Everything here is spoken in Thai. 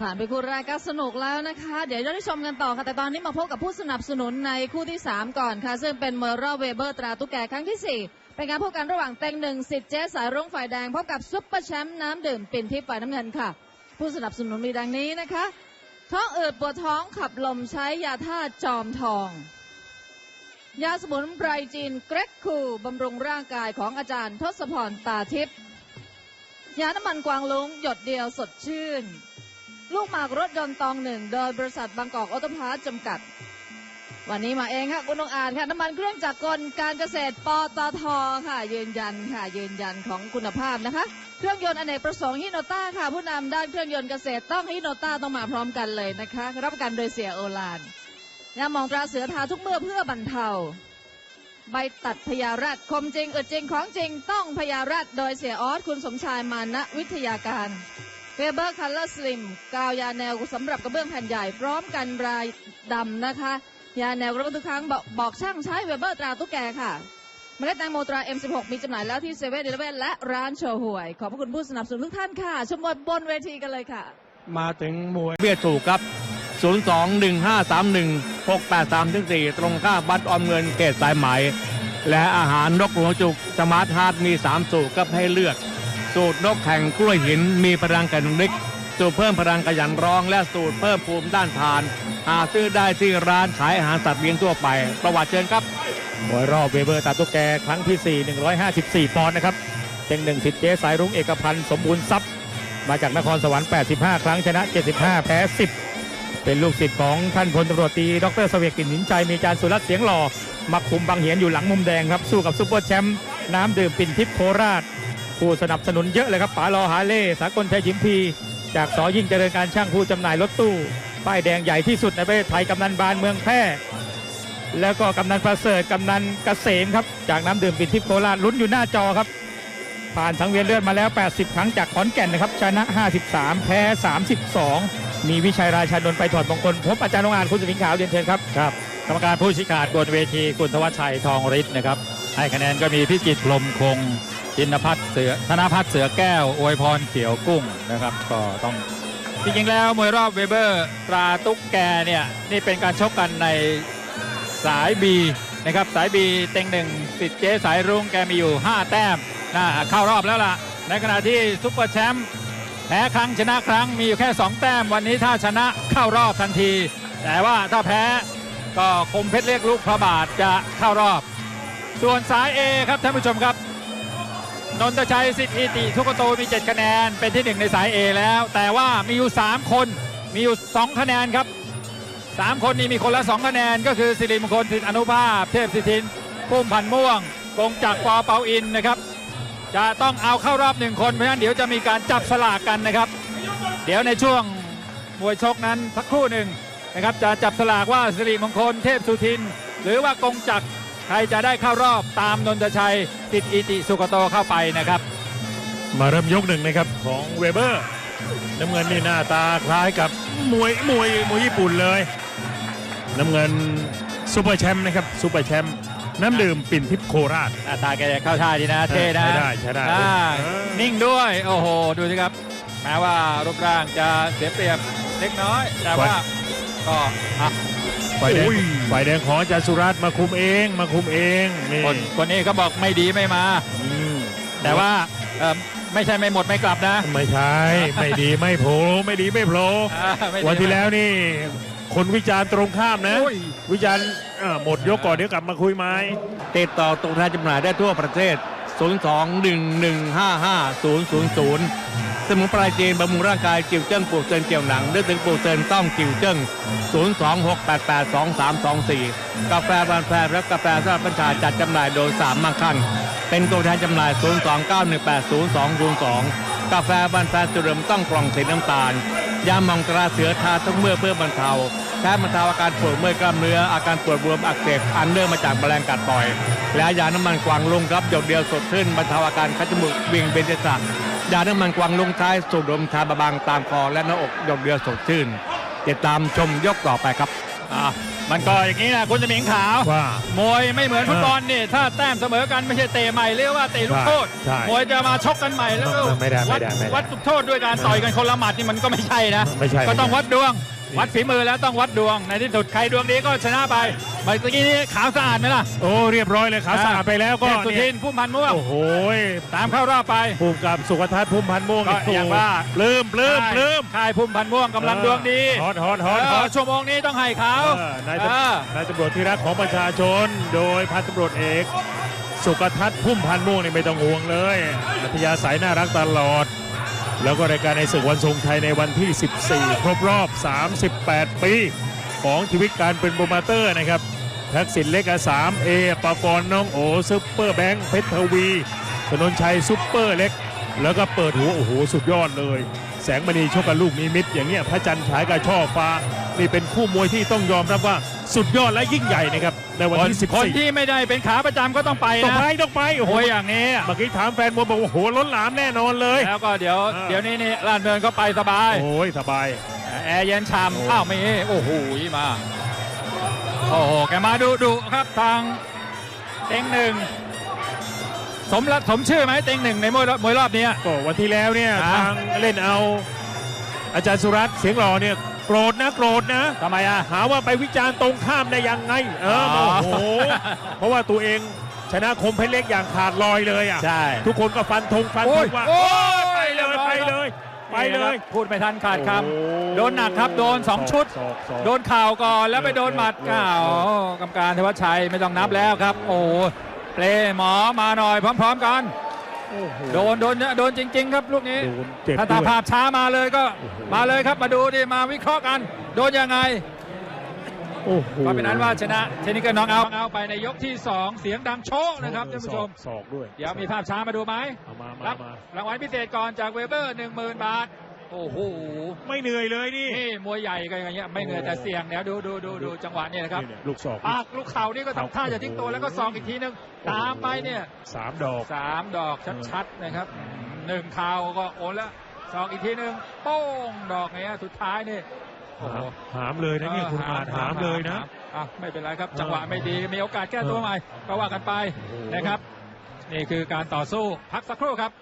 ผ่านไปคู่แรกก็สนุกแล้วนะคะ เดี๋ยวเราได้ชมกันต่อค่ะ แต่ตอนนี้มาพบกับผู้สนับสนุนในคู่ที่ 3 ก่อนค่ะ ซึ่งเป็นเมอร์รเวเบอร์ตราตุ๊กแกครั้งที่ 4 เป็นการพบกันระหว่างเต็งหนึ่งสิทธิ์เจ๊สายรุ้งฝ่ายแดง พบกับซุปเปอร์แชมป์น้ำดื่มปิ่นทิพย์ฝ่ายน้ำเงินค่ะ ผู้สนับสนุนมีดังนี้นะคะ ท้องอืดปวดท้องขับลมใช้ยาท่าตุจอมทอง ยาสมุนไพรจีนเกรกคูบำรุงร่างกายของอาจารย์ทศพรตาทิพย์ยาน้ำมันกวางลุงหยดเดียวสดชื่น ลูกหมากรถยนต์ตองหนึ่งโดยบริษัทบางกอกออโตพาร์ทจำกัด วันนี้มาเองค่ะคุณองอาจค่ะน้ำมันเครื่องจักรกลการเกษตรปตทค่ะ ยืนยันค่ะยืนยันของคุณภาพนะคะ เครื่องยนต์อเนกประสงค์ฮิโนต้าค่ะ ผู้นำด้านเครื่องยนต์เกษตรต้องฮิโนต้าต้องมาพร้อมกันเลยนะคะ รับประกันโดยเสียโอลานยามองตราเสือทาทุกเมื่อเพื่อบรรเทาใบตัดพยารัดคมจริงอึดจริงของจริงต้องพยารัดโดยเสียออสคุณสมชายมานะวิทยาการ เวเบอร์คัลเลอร์สลิมกาวยาแนวสำหรับกระเบื้องแผ่นใหญ่ พร้อมกันรายดำนะคะ ยาแนวระเบื้องทุกครั้งบอกบอกช่างใช้เวเบอร์ตราตุ๊กแกค่ะเมล็ดแตงโมตรา M16 มีจำหน่ายแล้วที่เซเว่นเดลเวนและร้านโชห่วย ขอบพระคุณผู้สนับสนุนทุกท่านค่ะ ชมบทบนเวทีกันเลยค่ะ มาถึงมวยเบี้ยถูกครับ 02-1531-683ถึง4ตรงข้าบัตรออมเงินเขตสายไหม และอาหารนกหลวงจุก สมาร์ทฮาร์ดมี 3 สูตรก็ให้เลือก สูตรนกแข่งกล้วยหินมีพลังกันนิกสูตรเพิ่มพลังขยันร้อง และสูตรเพิ่มภูมิด้านทาน หาซื้อได้ที่ร้านขายอาหารสัตว์เลี้ยงทั่วไป ประวัติเชิญครับมวยรอบเวเบอร์ตาตุ๊กแกครั้งที่ 4 154 ปอนด์นะครับเต็งหนึ่งสิทธิ์เจสายรุ้งเอกพันธ์สมบูรณ์ทรัพย์ มาจากนครสวรรค์ 85 ครั้งชนะ 75 แพ้ 10 เป็นลูกศิษย์ของท่านพลตำรวจตี ดรเสวีกินหินชัยมีอาจารสุรัตน์เสียงหล่อมาคุมบางเหียนอยู่หลังมุมแดงครับสู้กับซุปเปอร์แชมป์น้ำดื่มปิ่นทิพย์โคราช ผู้สนับสนุนเยอะเลยครับป๋าลอฮาเล่สากลชัยชิมพี จากสอยิ่งเจริญการช่างผู้จำหน่ายรถตู้ ป้ายแดงใหญ่ที่สุดในประเทศไทยกำนันบานเมืองแพร่แล้วก็กำนันประเสริฐกำนันเกษมครับ จากน้ำดื่มปิ่นทิพย์โคราชลุ้นอยู่หน้าจอครับ ผ่านทั้งเวียนเลือดมาแล้ว 80 ครั้งจากขอนแก่นนะครับ ชนะ 53 แพ้ 32 มีวิชัยราชานนท์ไปถอดมงคลพบอาจารย์องอาจคุณสมิงขาวเรียนเชิญครับครับกรรมการผู้ชี้ขาดบนเวทีคุณทวัชชัยทองฤทธิ์นะครับให้คะแนนก็มีพิจิตรพรมคง จินพัฒน์เสือธนพัฒน์เสือแก้วอวยพรเขียวกุ้งนะครับ ก็ต้องจริงๆแล้วมวยรอบเวเบอร์ตราตุ๊กแกเนี่ยนี่เป็นการชกกันในสายบีนะครับสายบีเต็งหนึ่งสิทธิ์เจ๊สายรุ้งแกมีอยู่ 5 แต้มน่าเข้ารอบแล้วล่ะ ในขณะที่ซุปเปอร์แชมป์แพ้ครั้งชนะครั้งมีอยู่แค่ 2 แต้มวันนี้ถ้าชนะเข้ารอบทันที แต่ว่าถ้าแพ้ก็คมเพชรเล็กลูกพระบาทจะเข้ารอบ ส่วนสาย A ครับท่านผู้ชมครับ นนทชัยสิทธิอิติทุกโตมี 7 คะแนนเป็นที่ 1 ในสาย A แล้ว แต่ว่ามีอยู่ 3 คนมีอยู่ 2 คะแนนครับ 3 คนนี้มีคนละ 2 คะแนน ก็คือสิริมงคลสิทธิอนุภาพ เทพสิทธินพุ่มพันม่วงกงจักรปอเปาอินนะครับ จะต้องเอาเข้ารอบหนึ่งคนเพราะฉะนั้นเดี๋ยวจะมีการจับสลากกันนะครับ เดี๋ยวในช่วงมวยชกนั้นสักครู่หนึ่งนะครับจะจับสลากว่าสิริมงคลเทพสุทิน หรือว่ากงจักร ใครจะได้เข้ารอบตามนนทชัยติดอิติสุกโตเข้าไปนะครับ มาเริ่มยกหนึ่งนะครับของเวเบอร์น้ำเงินนี่หน้าตาคล้ายกับมวยมวยมวยญี่ปุ่นเลย น้ำเงินซูเปอร์แชมป์นะครับซูเปอร์แชมป์น้ำดื่มปิ่นทิพย์โคราชหน้าตาแกจะเข้าท่าดีนะเท่นะใช้ได้ใช้ได้อ่าเออนิ่งด้วยโอ้โหดูสิครับแม้ว่ารูปร่างจะเสียเปรียบเล็กน้อย แต่ว่า ก็อะฝ่ายแดงอุ้ยฝ่ายแดงของอาจารย์สุรัตน์มาคุมเองมาคุมเองนี่คนคนนี้เขาบอกไม่ดีไม่มา อืมแต่ว่าเอ่อไม่ใช่ไม่หมดไม่กลับนะ ไม่ใช่ ไม่ดีไม่โผล่ไม่ดีไม่โผล่อ่าไม่ดีวันที่แล้วนี่ คนวิจารณ์ตรงข้ามนะ โอ้ย วิจารณ์เอ่อหมดยกก่อนเดี๋ยวกลับมาคุยไหม ติดต่อตรงแทนจำหน่ายได้ทั่วประเทศ 02-1155-000 สมุนไพรจีนบำรุงร่างกายกิ่วเจิ้งปลูกเซินเกี่ยวหนังนึกถึงปลูกเซินต้องกิ่วเจิ้ง026882324 กาแฟบานแฟร์และกาแฟสำหรับประชาจัดจำหน่ายโดยสามมั่งคั่งเป็นตัวแทนจำหน่าย 029180202 กาแฟบานแฟร์จุดเริ่มต้องกล่องสีน้ำตาล ยาหมองตราเสือทาทุกเมื่อเพื่อบรรเทาแค่บรรเทาอาการปวดเมื่อยกล้ามเนื้ออาการปวดบวมอักเสบอันเนื่องมาจากแมลงกัดต่อย และยาน้ำมันกวางลุงครับหยดเดียวสดชื่นบรรเทาอาการคัดจมูกเวียงเบญจศักดิ์ ยาน้ำมันกวางลุงใช้สูดดมทาบะบางตามคอและหน้าอกหยดเดียวสดชื่นติดตามชมยกต่อไปครับอะมันก็อย่างนี้นะคุณสมิงขาวว่ามวยไม่เหมือนฟุตบอลนี่ถ้าแต้มเสมอกันไม่ใช่เตะใหม่เรียกว่าเตะลูกโทษใช่มวยจะมาชกกันใหม่แล้วก็ไม่ได้ไม่วัดได้ไม่ได้วัดจุดโทษด้วยการต่อยกันคนละหมัดนี่มันก็ไม่ใช่นะไม่ใช่ก็ต้องไม่ใช่วัดดวง วัดฝีมือแล้วต้องวัดดวง ในที่สุดใครดวงดีก็ชนะไปเมื่อกี้นี้ขาวสะอาดไหมล่ะ โอ้เรียบร้อยเลยขาวสะอาดไปแล้วก็เทพสุทิเนี่ยนผู้พันม่วงโอ้โหตามเข้ารอบไปภูมิกับสุขทัศน์ภูมิพันธ์ม่วงก็นี่อย่างว่าปลื้มปลื้มปลื้มค่ายพุ่มพันม่วงกำลังดวงดีฮอตฮอตฮอตฮเอออตชั่วโมงนี้ต้องให้เขาเออนายตำเออนายตำรวจที่รักของประชาชน โดยพันตำรวจเอกสุกทัศน์พุ่มพันธ์ม่วงนี่ไม่ต้องห่วงเลยอัธยาศัยน่ารักตลอด แล้วก็รายการในศึกวันทรงชัยในวันที่ 14 ครบรอบ 38 ปี ของชีวิตการเป็นโปรโมเตอร์นะครับ ทักษิณเล็กอาสามเอปากรน้องโอซุปเปอร์แบงค์เพชรทวีถนนชัยซุปเปอร์เล็ก แล้วก็เปิดหัวโอ้โหสุดยอดเลย แสงมณีชกกับลูกนิมิตอย่างเงี้ยพระจันทร์ฉายกับช่อฟ้า นี่เป็นคู่มวยที่ต้องยอมรับว่า สุดยอดและยิ่งใหญ่นะครับในวันคนที่คน14ที่ไม่ได้เป็นขาประจำก็ต้องไปต้องนะไปต้องไปโอ้โหโอ้ยอย่างนี้เมื่อกี้ถามแฟนมวยบอกว่าโอ้โหล้นหลามแน่นอนเลย แล้วก็เดี๋ยวเออเดี๋ยวนี้นี่ลานเมืองก็ไปสบาย โอ้ยสบาย แอร์เย็นโอ้ ฉ่ำอ้าวมีโอ้โหมา โอ้โหแกมาดูดูครับทางเต็งหนึ่งสมรัสมชื่อไหมเต็งหนึ่งในมวยรอบมวยรอบนี้ก็วันที่แล้วเนี่ยอ่า ทางเล่นเอา อาจารย์สุรัตน์เสียงหล่อเนี่ย โกรธนะโกรธนะทำไมอะ หาว่าไปวิจารณ์ตรงข้ามได้ยังไง เอออ๋อโอ้โห เพราะว่าตัวเองชนะคมเพชรเล็กอย่างขาดลอยเลยอะใช่ ทุกคนก็ฟันธงฟันโอ้ธยงว่าโอ้ยไปเลยไปเลย ไปเลยนี่นะครับพูดไม่ทันขาดคโอ้ำโดนหนักครับโดนสองชุดศอกศอกโดนเข่าวก่อนแล้วไปโดนหมัดเลิกอ้าวเลิกกรรมการธวัชชัยไม่ต้องนับแล้วครับ โอ้โหเปลหมอมาหน่อยพร้อม ๆ กัน โอ้โหโดนโดนโดนจริง ๆ ครับลูกนี้โดนเจ็บถ้าด้ตาวยภาพช้ามาเลยก็โอ้โหมาเลยครับมาดูดิมาวิเคราะห์กัน โดนยังไงโอ้โหก็เป็นนั้นว่าชนะเทนนิสก็น้องเอาเอาไปในยกที่ 2 เสียงดังโชกนะครับท่านผู้ชมศอกศอกด้วย เดี๋ยวมีภาพช้ามาดูไหมเอามารัมาบมารางวัลพิเศษก่อนจากเวเบอร์ 10,000 บาท โอ้โหไม่เหนื่อยเลยนี่นี่มวยใหญ่กันอย่างเงี้ยไม่เหนื่อยแต่เสี่ยงเดี๋ยวดูดูดูดูจังหวะนี้นะครับนี่เนี่ยลูกศอกปากลูกเข่านี่ก็ทำท่าจะทิ้งตัวแล้วก็ซองอีกทีนึงตามไปเนี่ยสามดอกสามดอกชัดๆนะครับหนึ่งเข่าก็โอนแล้วซองอีกทีนึงโป้งดอกเนี้ยสุดท้ายนี่โอ้โหหามเลยนะเนี่ยคุณอาจหามเลยนะอะไม่เป็นไรครับ จังหวะไม่ดีมีโอกาสแก้ตัวใหม่ก็ว่ากันไปนะครับ นี่คือการต่อสู้พักสักครู่ครับ